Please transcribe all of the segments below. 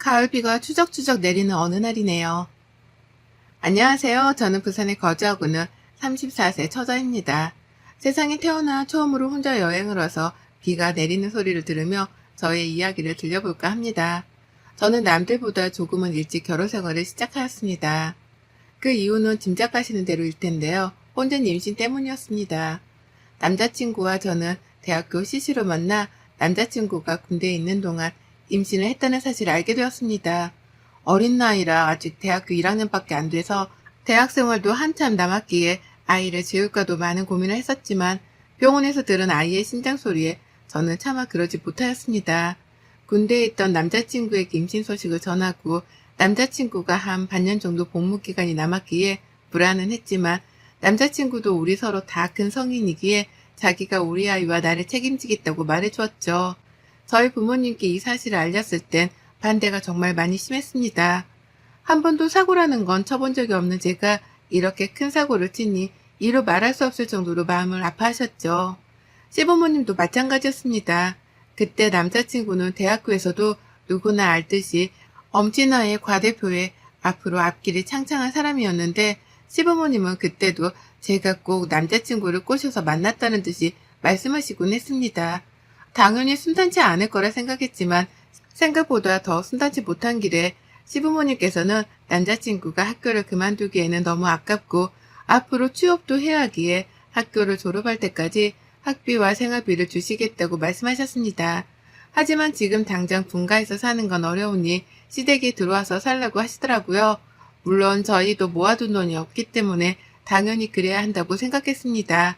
가을비가 추적추적 내리는 어느 날이네요. 안녕하세요. 저는 부산에 거주하고 있는 34세 처자입니다. 세상에 태어나 처음으로 혼자 여행을 와서 비가 내리는 소리를 들으며 저의 이야기를 들려볼까 합니다. 저는 남들보다 조금은 일찍 결혼 생활을 시작하였습니다. 그 이유는 짐작하시는 대로일 텐데요. 혼전 임신 때문이었습니다. 남자친구와 저는 대학교 CC로 만나 남자친구가 군대에 있는 동안 임신을 했다는 사실을 알게 되었습니다. 어린 나이라 아직 대학교 1학년밖에 안 돼서 대학 생활도 한참 남았기에 아이를 지울까도 많은 고민을 했었지만 병원에서 들은 아이의 심장 소리에 저는 차마 그러지 못하였습니다. 군대에 있던 남자친구에게 임신 소식을 전하고 남자친구가 한 반년 정도 복무 기간이 남았기에 불안은 했지만 남자친구도 우리 서로 다 큰 성인이기에 자기가 우리 아이와 나를 책임지겠다고 말해주었죠. 저희 부모님께 이 사실을 알렸을 땐 반대가 정말 많이 심했습니다. 한 번도 사고라는 건 쳐본 적이 없는 제가 이렇게 큰 사고를 치니 이루 말할 수 없을 정도로 마음을 아파하셨죠. 시부모님도 마찬가지였습니다. 그때 남자친구는 대학교에서도 누구나 알듯이 엄친아의 과대표에 앞으로 앞길이 창창한 사람이었는데 시부모님은 그때도 제가 꼭 남자친구를 꼬셔서 만났다는 듯이 말씀하시곤 했습니다. 당연히 순탄치 않을 거라 생각했지만 생각보다 더 순탄치 못한 길에 시부모님께서는 남자친구가 학교를 그만두기에는 너무 아깝고 앞으로 취업도 해야 하기에 학교를 졸업할 때까지 학비와 생활비를 주시겠다고 말씀하셨습니다. 하지만 지금 당장 분가해서 사는 건 어려우니 시댁에 들어와서 살라고 하시더라고요. 물론 저희도 모아둔 돈이 없기 때문에 당연히 그래야 한다고 생각했습니다.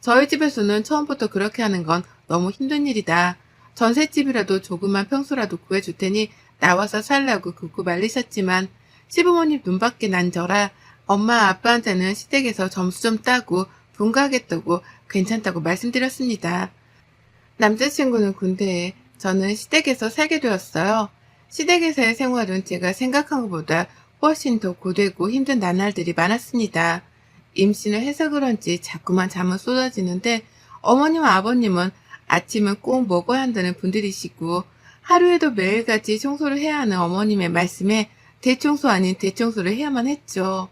저희 집에서는 처음부터 그렇게 하는 건 너무 힘든 일이다. 전셋집이라도 조그만 평소라도 구해줄 테니 나와서 살라고 굽고 말리셨지만 시부모님 눈밖에 난 저라 엄마 아빠한테는 시댁에서 점수 좀 따고 분가하겠다고 괜찮다고 말씀드렸습니다. 남자친구는 군대에 저는 시댁에서 살게 되었어요. 시댁에서의 생활은 제가 생각한 것보다 훨씬 더 고되고 힘든 나날들이 많았습니다. 임신을 해서 그런지 자꾸만 잠은 쏟아지는데 어머님 아버님은 아침은 꼭 먹어야 한다는 분들이시고 하루에도 매일같이 청소를 해야 하는 어머님의 말씀에 대청소 아닌 대청소를 해야만 했죠.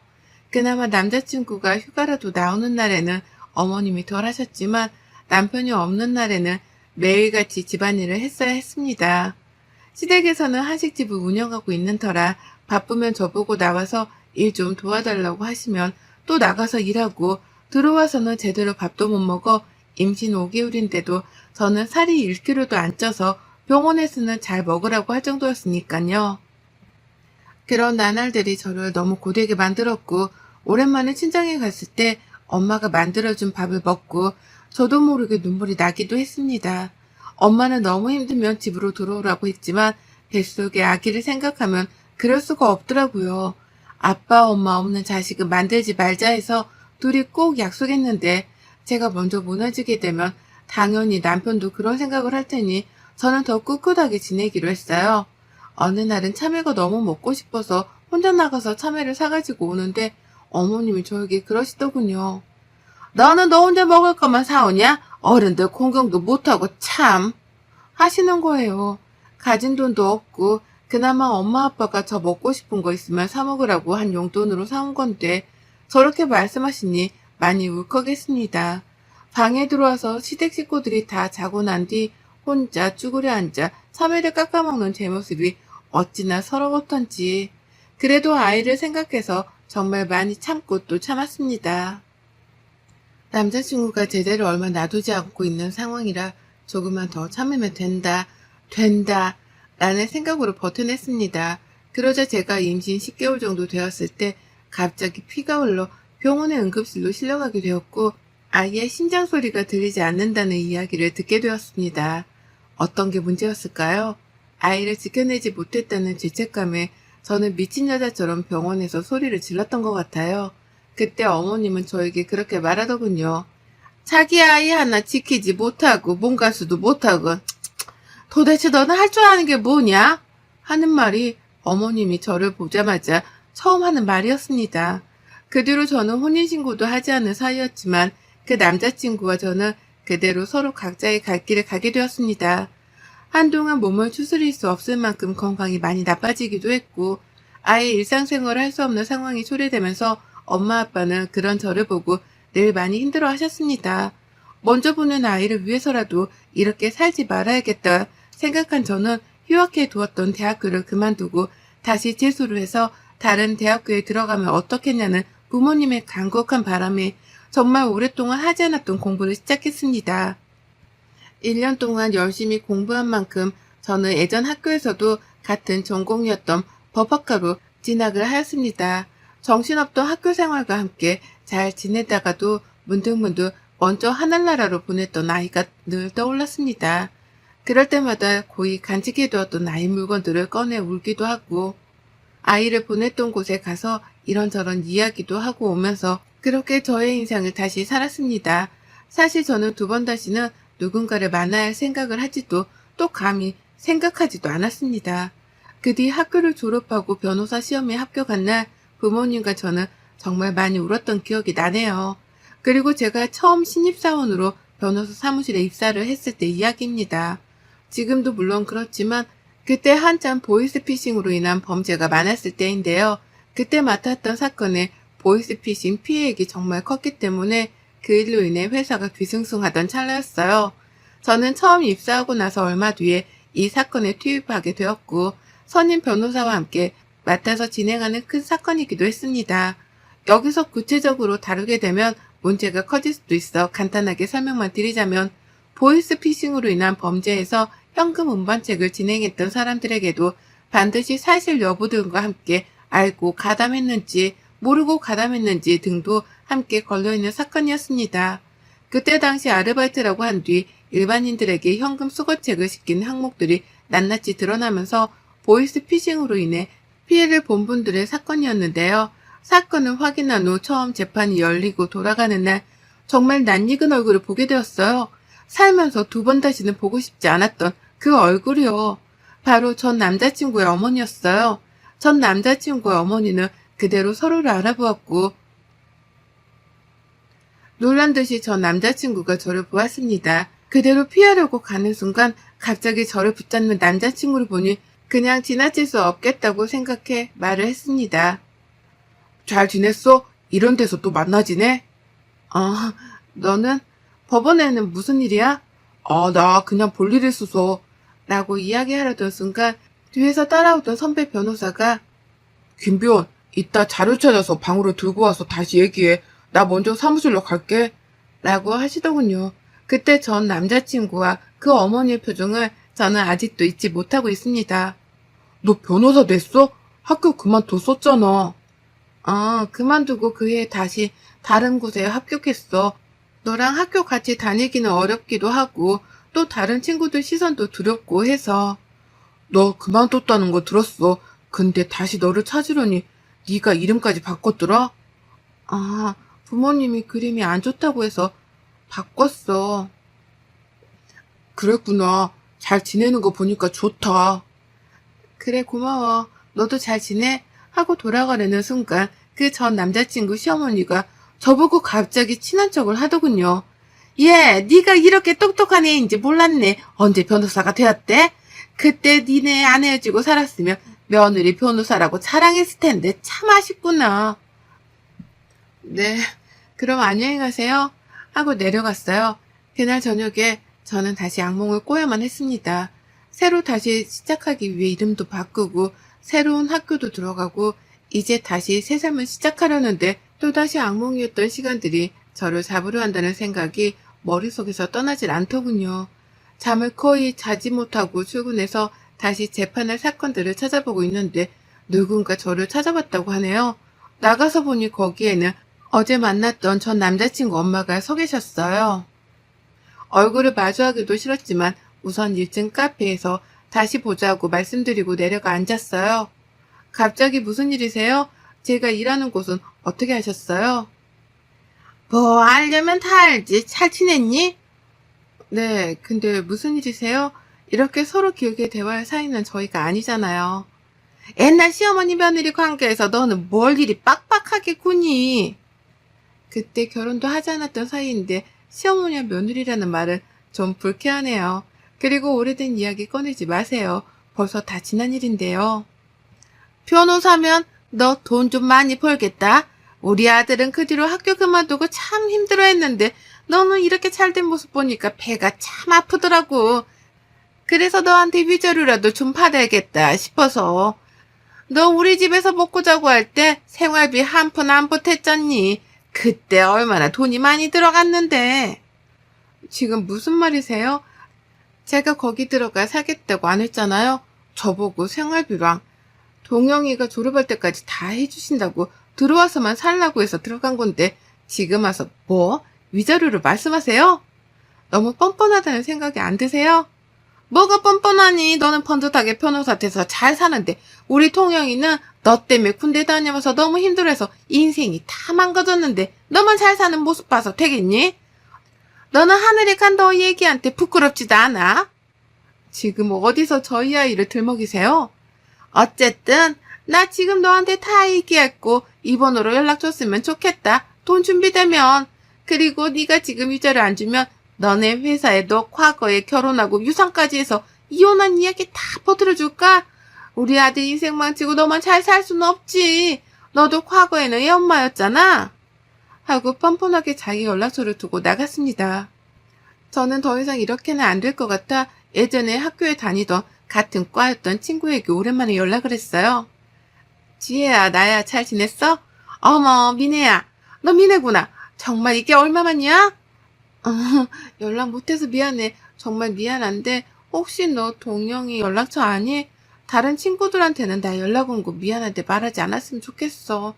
그나마 남자친구가 휴가라도 나오는 날에는 어머님이 덜 하셨지만 남편이 없는 날에는 매일같이 집안일을 했어야 했습니다. 시댁에서는 한식집을 운영하고 있는 터라 바쁘면 저보고 나와서 일 좀 도와달라고 하시면 또 나가서 일하고 들어와서는 제대로 밥도 못 먹어 임신 5개월인데도 저는 살이 1kg도 안 쪄서 병원에서는 잘 먹으라고 할 정도였으니까요. 그런 나날들이 저를 너무 고되게 만들었고 오랜만에 친정에 갔을 때 엄마가 만들어준 밥을 먹고 저도 모르게 눈물이 나기도 했습니다. 엄마는 너무 힘들면 집으로 들어오라고 했지만 뱃속에 아기를 생각하면 그럴 수가 없더라고요. 아빠, 엄마 없는 자식은 만들지 말자 해서 둘이 꼭 약속했는데 제가 먼저 무너지게 되면 당연히 남편도 그런 생각을 할 테니 저는 더 꿋꿋하게 지내기로 했어요. 어느 날은 참외가 너무 먹고 싶어서 혼자 나가서 참외를 사가지고 오는데 어머님이 저에게 그러시더군요. 너는 너 혼자 먹을 것만 사오냐? 어른들 공경도 못하고 참 하시는 거예요. 가진 돈도 없고 그나마 엄마 아빠가 저 먹고 싶은 거 있으면 사 먹으라고 한 용돈으로 사온 건데 저렇게 말씀하시니 많이 울컥했습니다. 방에 들어와서 시댁 식구들이 다 자고 난 뒤 혼자 쭈그려 앉아 참외를 깎아먹는 제 모습이 어찌나 서러웠던지 그래도 아이를 생각해서 정말 많이 참고 또 참았습니다. 남자친구가 제대로 얼마 놔두지 않고 있는 상황이라 조금만 더 참으면 된다, 된다, 라는 생각으로 버텨냈습니다. 그러자 제가 임신 10개월 정도 되었을 때 갑자기 피가 흘러 병원의 응급실로 실려가게 되었고 아이의 심장 소리가 들리지 않는다는 이야기를 듣게 되었습니다. 어떤 게 문제였을까요? 아이를 지켜내지 못했다는 죄책감에 저는 미친 여자처럼 병원에서 소리를 질렀던 것 같아요. 그때 어머님은 저에게 그렇게 말하더군요. 자기 아이 하나 지키지 못하고 몸가수도 못하고 도대체 너는 할 줄 아는 게 뭐냐? 하는 말이 어머님이 저를 보자마자 처음 하는 말이었습니다. 그 뒤로 저는 혼인신고도 하지 않은 사이였지만 그 남자친구와 저는 그대로 서로 각자의 갈 길을 가게 되었습니다. 한동안 몸을 추스릴 수 없을 만큼 건강이 많이 나빠지기도 했고 아예 일상생활을 할 수 없는 상황이 초래되면서 엄마 아빠는 그런 저를 보고 늘 많이 힘들어 하셨습니다. 먼저 보는 아이를 위해서라도 이렇게 살지 말아야겠다 생각한 저는 휴학해 두었던 대학교를 그만두고 다시 재수를 해서 다른 대학교에 들어가면 어떻겠냐는 부모님의 간곡한 바람에 정말 오랫동안 하지 않았던 공부를 시작했습니다. 1년 동안 열심히 공부한 만큼 저는 예전 학교에서도 같은 전공이었던 법학과로 진학을 하였습니다. 정신없던 학교 생활과 함께 잘 지내다가도 문득문득 먼저 하늘나라로 보냈던 아이가 늘 떠올랐습니다. 그럴 때마다 고이 간직해두었던 나이 물건들을 꺼내 울기도 하고 아이를 보냈던 곳에 가서 이런저런 이야기도 하고 오면서 그렇게 저의 인생을 다시 살았습니다. 사실 저는 두 번 다시는 누군가를 할 생각을 하지도 또 감히 생각하지도 않았습니다. 그 뒤 학교를 졸업하고 변호사 시험에 합격한 날 부모님과 저는 정말 많이 울었던 기억이 나네요. 그리고 제가 처음 신입사원으로 변호사 사무실에 입사를 했을 때 이야기입니다. 지금도 물론 그렇지만 그때 한참 보이스피싱으로 인한 범죄가 많았을 때인데요. 그때 맡았던 사건에 보이스피싱 피해액이 정말 컸기 때문에 그 일로 인해 회사가 뒤숭숭하던 찰나였어요. 저는 처음 입사하고 나서 얼마 뒤에 이 사건에 투입하게 되었고 선임 변호사와 함께 맡아서 진행하는 큰 사건이기도 했습니다. 여기서 구체적으로 다루게 되면 문제가 커질 수도 있어 간단하게 설명만 드리자면 보이스피싱으로 인한 범죄에서 현금 운반책을 진행했던 사람들에게도 반드시 사실 여부 등과 함께 알고 가담했는지 모르고 가담했는지 등도 함께 걸려있는 사건이었습니다. 그때 당시 아르바이트라고 한 뒤 일반인들에게 현금 수거책을 시킨 항목들이 낱낱이 드러나면서 보이스 피싱으로 인해 피해를 본 분들의 사건이었는데요. 사건을 확인한 후 처음 재판이 열리고 돌아가는 날 정말 낯익은 얼굴을 보게 되었어요. 살면서 두 번 다시는 보고 싶지 않았던 그 얼굴이요. 바로 전 남자친구의 어머니였어요. 전 남자친구의 어머니는 그대로 서로를 알아보았고 놀란 듯이 전 남자친구가 저를 보았습니다. 그대로 피하려고 가는 순간 갑자기 저를 붙잡는 남자친구를 보니 그냥 지나칠 수 없겠다고 생각해 말을 했습니다. 잘 지냈어? 이런 데서 또 만나지네? 아, 너는? 법원에는 무슨 일이야? 아, 나 그냥 볼일 있어서. 라고 이야기하려던 순간 뒤에서 따라오던 선배 변호사가 김비원, 이따 자료 찾아서 방으로 들고 와서 다시 얘기해. 나 먼저 사무실로 갈게. 라고 하시더군요. 그때 전 남자친구와 그 어머니의 표정을 저는 아직도 잊지 못하고 있습니다. 너 변호사 됐어? 학교 그만뒀었잖아. 아, 그만두고 그 해에 다시 다른 곳에 합격했어. 너랑 학교 같이 다니기는 어렵기도 하고 또 다른 친구들 시선도 두렵고 해서 너 그만뒀다는 거 들었어. 근데 다시 너를 찾으려니 네가 이름까지 바꿨더라? 아, 부모님이 그림이 안 좋다고 해서 바꿨어. 그랬구나. 잘 지내는 거 보니까 좋다. 그래, 고마워. 너도 잘 지내? 하고 돌아가려는 순간 그 전 남자친구 시어머니가 저보고 갑자기 친한 척을 하더군요. 예, 네가 이렇게 똑똑한 애인지 몰랐네. 언제 변호사가 되었대? 그때 니네 안 헤어지고 살았으면 며느리 변호사라고 자랑했을 텐데 참 아쉽구나. 네, 그럼 안녕히 가세요. 하고 내려갔어요. 그날 저녁에 저는 다시 악몽을 꿔야만 했습니다. 새로 다시 시작하기 위해 이름도 바꾸고 새로운 학교도 들어가고 이제 다시 새 삶을 시작하려는데 또다시 악몽이었던 시간들이 저를 잡으려 한다는 생각이 머릿속에서 떠나질 않더군요. 잠을 거의 자지 못하고 출근해서 다시 재판할 사건들을 찾아보고 있는데 누군가 저를 찾아봤다고 하네요. 나가서 보니 거기에는 어제 만났던 전 남자친구 엄마가 서 계셨어요. 얼굴을 마주하기도 싫었지만 우선 1층 카페에서 다시 보자고 말씀드리고 내려가 앉았어요. 갑자기 무슨 일이세요? 제가 일하는 곳은 어떻게 하셨어요? 뭐 알려면 다 알지. 잘 지냈니? 네, 근데 무슨 일이세요? 이렇게 서로 길게 대화할 사이는 저희가 아니잖아요. 옛날 시어머니 며느리 관계에서 너는 뭘 일이 빡빡하게 구니? 그때 결혼도 하지 않았던 사이인데 시어머니와 며느리라는 말은 좀 불쾌하네요. 그리고 오래된 이야기 꺼내지 마세요. 벌써 다 지난 일인데요. 변호사면 너 돈 좀 많이 벌겠다. 우리 아들은 그 뒤로 학교 그만두고 참 힘들어 했는데 너는 이렇게 잘 된 모습 보니까 배가 참 아프더라고. 그래서 너한테 위자료라도 좀 받아야겠다 싶어서. 너 우리 집에서 먹고 자고 할 때 생활비 한 푼 안 보탰잖니. 그때 얼마나 돈이 많이 들어갔는데. 지금 무슨 말이세요? 제가 거기 들어가 살겠다고 안 했잖아요. 저보고 생활비랑 동영이가 졸업할 때까지 다 해주신다고 들어와서만 살라고 해서 들어간 건데 지금 와서 뭐? 위자료를 말씀하세요? 너무 뻔뻔하다는 생각이 안 드세요? 뭐가 뻔뻔하니? 너는 번듯하게 변호사 돼서 잘 사는데 우리 통영이는 너 때문에 군대 다녀와서 너무 힘들어서 인생이 다 망가졌는데 너만 잘 사는 모습 봐서 되겠니? 너는 하늘에 간 너 얘기한테 부끄럽지도 않아? 지금 어디서 저희 아이를 들먹이세요? 어쨌든 나 지금 너한테 다 얘기했고 이번으로 연락 줬으면 좋겠다. 돈 준비되면 그리고 네가 지금 위자료 안 주면 너네 회사에 너 과거에 결혼하고 유산까지 해서 이혼한 이야기 다 퍼뜨려줄까? 우리 아들 인생 망치고 너만 잘 살 수는 없지. 너도 과거에는 애 엄마였잖아. 하고 뻔뻔하게 자기 연락처를 두고 나갔습니다. 저는 더 이상 이렇게는 안 될 것 같아 예전에 학교에 다니던 같은 과였던 친구에게 오랜만에 연락을 했어요. 지혜야, 나야, 잘 지냈어? 어머, 미네야. 너 미네구나. 정말 이게 얼마만이야? 어, 연락 못해서 미안해. 정말 미안한데, 혹시 너 동영이 연락처 아니? 다른 친구들한테는 나 연락 온 거 미안한데 말하지 않았으면 좋겠어.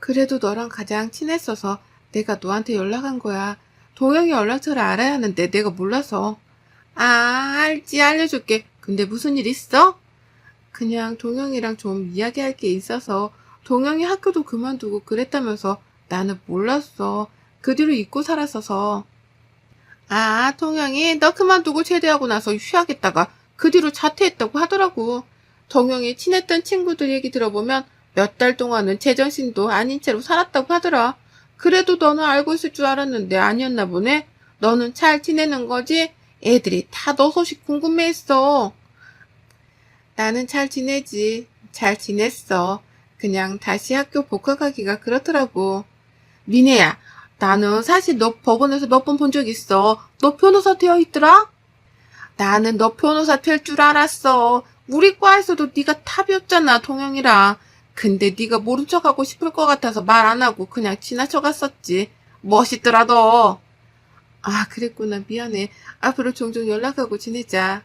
그래도 너랑 가장 친했어서 내가 너한테 연락한 거야. 동영이 연락처를 알아야 하는데 내가 몰라서. 아, 알지, 알려줄게. 근데 무슨 일 있어? 그냥 동영이랑 좀 이야기할 게 있어서 동영이 학교도 그만두고 그랬다면서 나는 몰랐어. 그 뒤로 잊고 살았어서. 아, 동영이 너 그만두고 제대하고 나서 휴학했다가 그 뒤로 자퇴했다고 하더라고. 동영이 친했던 친구들 얘기 들어보면 몇 달 동안은 제정신도 아닌 채로 살았다고 하더라. 그래도 너는 알고 있을 줄 알았는데 아니었나 보네. 너는 잘 지내는 거지? 애들이 다 너 소식 궁금해했어. 나는 잘 지내지. 잘 지냈어. 그냥 다시 학교 복학하기가 그렇더라고. 미네야, 나는 사실 너 법원에서 몇 번 본 적 있어. 너 변호사 되어 있더라? 나는 너 변호사 될 줄 알았어. 우리 과에서도 네가 탑이었잖아, 동영이랑. 근데 네가 모른 척하고 싶을 것 같아서 말 안 하고 그냥 지나쳐 갔었지. 멋있더라, 너. 아, 그랬구나. 미안해. 앞으로 종종 연락하고 지내자.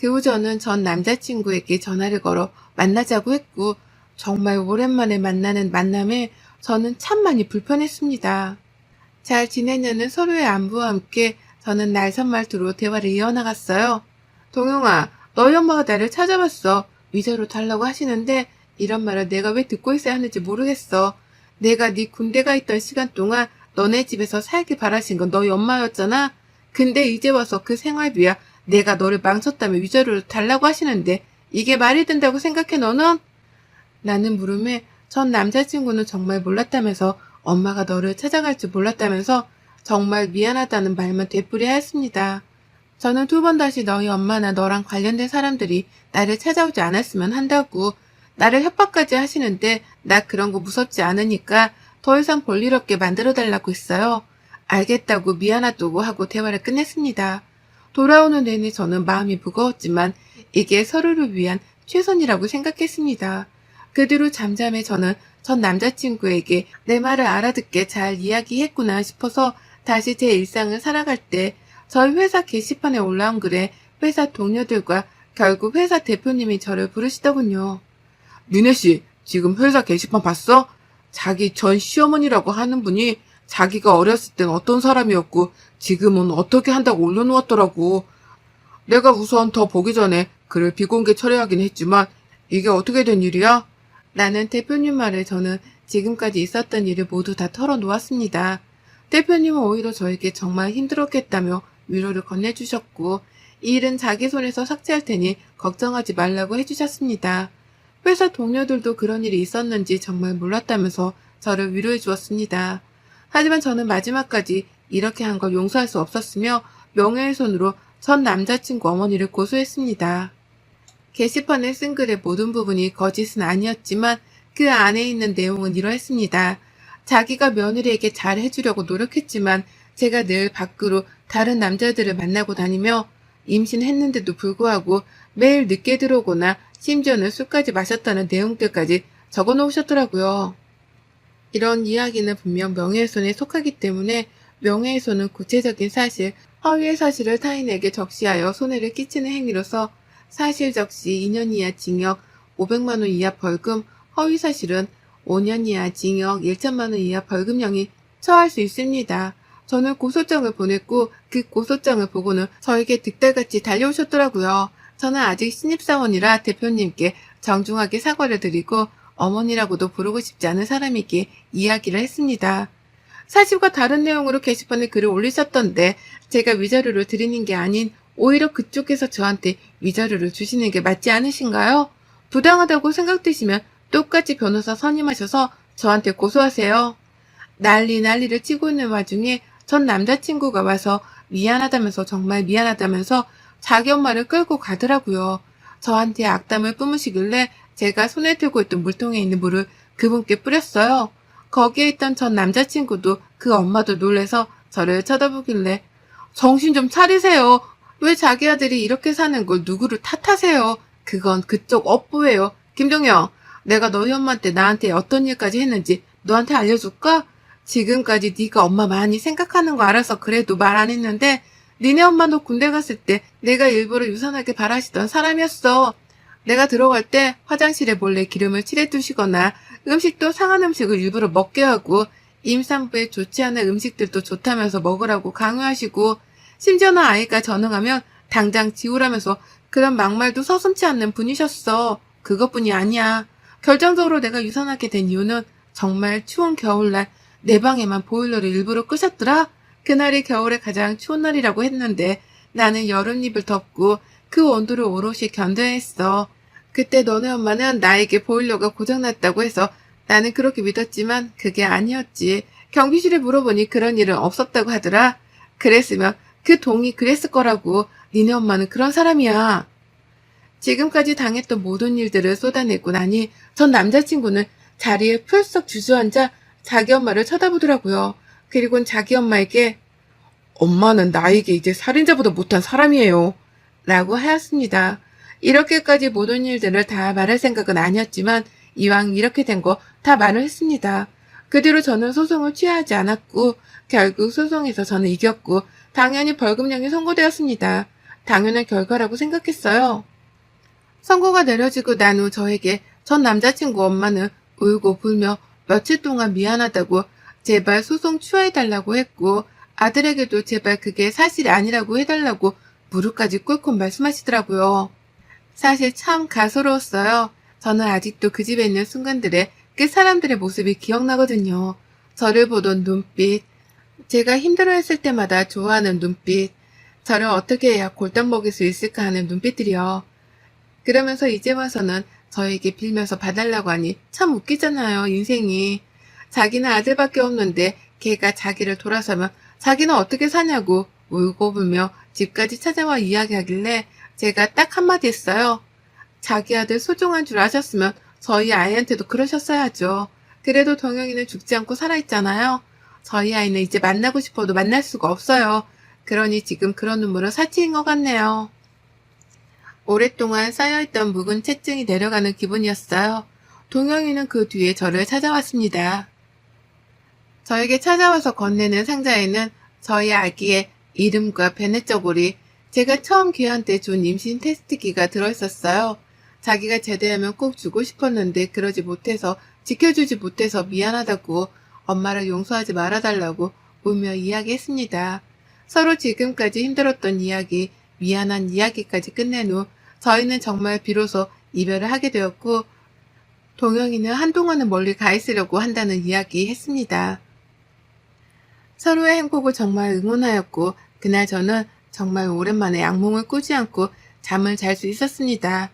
그 후 저는 전 남자친구에게 전화를 걸어 만나자고 했고, 정말 오랜만에 만나는 만남에 저는 참 많이 불편했습니다. 잘 지내냐는 서로의 안부와 함께 저는 날선 말투로 대화를 이어나갔어요. 동영아, 너희 엄마가 나를 찾아봤어. 위자료 달라고 하시는데 이런 말을 내가 왜 듣고 있어야 하는지 모르겠어. 내가 네 군대가 있던 시간 동안 너네 집에서 살길 바라신 건 너희 엄마였잖아. 근데 이제 와서 그 생활비야 내가 너를 망쳤다며 위자료를 달라고 하시는데 이게 말이 된다고 생각해 너는? 라는 물음에 전 남자친구는 정말 몰랐다면서 엄마가 너를 찾아갈 줄 몰랐다면서 정말 미안하다는 말만 되풀이하였습니다. 저는 두 번 다시 너희 엄마나 너랑 관련된 사람들이 나를 찾아오지 않았으면 한다고 나를 협박까지 하시는데 나 그런 거 무섭지 않으니까 더 이상 볼 일 없게 만들어 달라고 했어요. 알겠다고 미안하다고 하고 대화를 끝냈습니다. 돌아오는 내내 저는 마음이 무거웠지만 이게 서로를 위한 최선이라고 생각했습니다. 그 뒤로 잠잠해 저는 전 남자친구에게 내 말을 알아듣게 잘 이야기했구나 싶어서 다시 제 일상을 살아갈 때 저희 회사 게시판에 올라온 글에 회사 동료들과 결국 회사 대표님이 저를 부르시더군요. 미네 씨, 지금 회사 게시판 봤어? 자기 전 시어머니라고 하는 분이 자기가 어렸을 땐 어떤 사람이었고 지금은 어떻게 한다고 올려놓았더라고. 내가 우선 더 보기 전에 글을 비공개 처리하긴 했지만 이게 어떻게 된 일이야? 라는 대표님 말에 저는 지금까지 있었던 일을 모두 다 털어놓았습니다. 대표님은 오히려 저에게 정말 힘들었겠다며 위로를 건네주셨고 이 일은 자기 손에서 삭제할 테니 걱정하지 말라고 해주셨습니다. 회사 동료들도 그런 일이 있었는지 정말 몰랐다면서 저를 위로해 주었습니다. 하지만 저는 마지막까지 이렇게 한 걸 용서할 수 없었으며 명예훼손으로 전 남자친구 어머니를 고소했습니다. 게시판에 쓴 글의 모든 부분이 거짓은 아니었지만 그 안에 있는 내용은 이러했습니다. 자기가 며느리에게 잘 해주려고 노력했지만 제가 늘 밖으로 다른 남자들을 만나고 다니며 임신했는데도 불구하고 매일 늦게 들어오거나 심지어는 술까지 마셨다는 내용들까지 적어 놓으셨더라고요. 이런 이야기는 분명 명예훼손에 속하기 때문에 명예훼손은 구체적인 사실, 허위의 사실을 타인에게 적시하여 손해를 끼치는 행위로서 사실 적시 2년 이하 징역 500만 원 이하 벌금, 허위 사실은 5년 이하 징역 1천만 원 이하 벌금형이 처할 수 있습니다. 저는 고소장을 보냈고 그 고소장을 보고는 저에게 득달같이 달려오셨더라고요. 저는 아직 신입사원이라 대표님께 정중하게 사과를 드리고 어머니라고도 부르고 싶지 않은 사람에게 이야기를 했습니다. 사실과 다른 내용으로 게시판에 글을 올리셨던데 제가 위자료를 드리는 게 아닌 오히려 그쪽에서 저한테 위자료를 주시는 게 맞지 않으신가요? 부당하다고 생각되시면 똑같이 변호사 선임하셔서 저한테 고소하세요. 난리 난리를 치고 있는 와중에 전 남자친구가 와서 미안하다면서 정말 미안하다면서 자기 엄마를 끌고 가더라고요. 저한테 악담을 뿜으시길래 제가 손에 들고 있던 물통에 있는 물을 그분께 뿌렸어요. 거기에 있던 전 남자친구도 그 엄마도 놀래서 저를 쳐다보길래 정신 좀 차리세요. 왜 자기 아들이 이렇게 사는 걸 누구를 탓하세요? 그건 그쪽 업보예요. 김종영, 내가 너희 엄마한테 나한테 어떤 일까지 했는지 너한테 알려줄까? 지금까지 네가 엄마 많이 생각하는 거 알아서 그래도 말 안 했는데 니네 엄마도 군대 갔을 때 내가 일부러 유산하게 바라시던 사람이었어. 내가 들어갈 때 화장실에 몰래 기름을 칠해두시거나 음식도 상한 음식을 일부러 먹게 하고 임산부에 좋지 않은 음식들도 좋다면서 먹으라고 강요하시고 심지어는 아이가 전응하면 당장 지우라면서 그런 막말도 서슴치 않는 분이셨어. 그것뿐이 아니야. 결정적으로 내가 유산하게 된 이유는 정말 추운 겨울날 내 방에만 보일러를 일부러 끄셨더라. 그날이 겨울의 가장 추운 날이라고 했는데 나는 여름입을 덮고 그 온도를 오롯이 견뎌야 했어. 그때 너네 엄마는 나에게 보일러가 고장났다고 해서 나는 그렇게 믿었지만 그게 아니었지. 경비실에 물어보니 그런 일은 없었다고 하더라. 그랬으면 그 동이 그랬을 거라고. 니네 엄마는 그런 사람이야. 지금까지 당했던 모든 일들을 쏟아내고 나니 전 남자친구는 자리에 풀썩 주저앉아 자기 엄마를 쳐다보더라고요. 그리고는 자기 엄마에게 엄마는 나에게 이제 살인자보다 못한 사람이에요. 라고 하였습니다. 이렇게까지 모든 일들을 다 말할 생각은 아니었지만 이왕 이렇게 된 거 다 말을 했습니다. 그 뒤로 저는 소송을 취하지 않았고 결국 소송에서 저는 이겼고 당연히 벌금형이 선고되었습니다. 당연한 결과라고 생각했어요. 선고가 내려지고 난 후 저에게 전 남자친구 엄마는 울고 불며 며칠 동안 미안하다고 제발 소송 취하해달라고 했고 아들에게도 제발 그게 사실이 아니라고 해달라고 무릎까지 꿇고 말씀하시더라고요. 사실 참 가소로웠어요. 저는 아직도 그 집에 있는 순간들에 그 사람들의 모습이 기억나거든요. 저를 보던 눈빛, 제가 힘들어했을 때마다 좋아하는 눈빛, 저를 어떻게 해야 골탕 먹일 수 있을까 하는 눈빛들이요. 그러면서 이제 와서는 저에게 빌면서 봐달라고 하니 참 웃기잖아요, 인생이. 자기는 아들밖에 없는데 걔가 자기를 돌아서면 자기는 어떻게 사냐고 울고 불며 집까지 찾아와 이야기하길래 제가 딱 한마디 했어요. 자기 아들 소중한 줄 아셨으면 저희 아이한테도 그러셨어야죠. 그래도 동영이는 죽지 않고 살아있잖아요. 저희 아이는 이제 만나고 싶어도 만날 수가 없어요. 그러니 지금 그런 눈물은 사치인 것 같네요. 오랫동안 쌓여있던 묵은 채증이 내려가는 기분이었어요. 동영이는 그 뒤에 저를 찾아왔습니다. 저에게 찾아와서 건네는 상자에는 저희 아기의 이름과 베네저고리, 제가 처음 걔한테 준 임신 테스트기가 들어있었어요. 자기가 제대하면 꼭 주고 싶었는데 그러지 못해서 지켜주지 못해서 미안하다고 엄마를 용서하지 말아달라고 울며 이야기했습니다. 서로 지금까지 힘들었던 이야기, 미안한 이야기까지 끝낸 후 저희는 정말 비로소 이별을 하게 되었고 동영이는 한동안은 멀리 가 있으려고 한다는 이야기 했습니다. 서로의 행복을 정말 응원하였고 그날 저는 정말 오랜만에 악몽을 꾸지 않고 잠을 잘 수 있었습니다.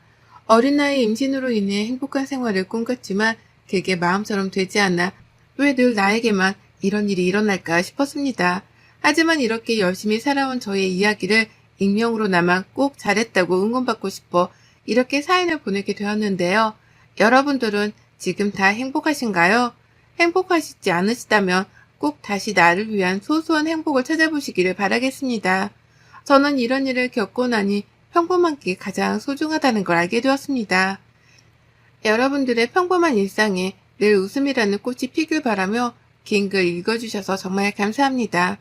어린 나이 임신으로 인해 행복한 생활을 꿈꿨지만 그게 마음처럼 되지 않아 왜 늘 나에게만 이런 일이 일어날까 싶었습니다. 하지만 이렇게 열심히 살아온 저의 이야기를 익명으로나마 꼭 잘했다고 응원받고 싶어 이렇게 사연을 보내게 되었는데요. 여러분들은 지금 다 행복하신가요? 행복하시지 않으시다면 꼭 다시 나를 위한 소소한 행복을 찾아보시기를 바라겠습니다. 저는 이런 일을 겪고 나니 평범한 게 가장 소중하다는 걸 알게 되었습니다. 여러분들의 평범한 일상에 늘 웃음이라는 꽃이 피길 바라며 긴 글 읽어주셔서 정말 감사합니다.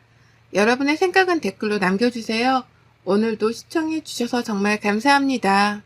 여러분의 생각은 댓글로 남겨주세요. 오늘도 시청해주셔서 정말 감사합니다.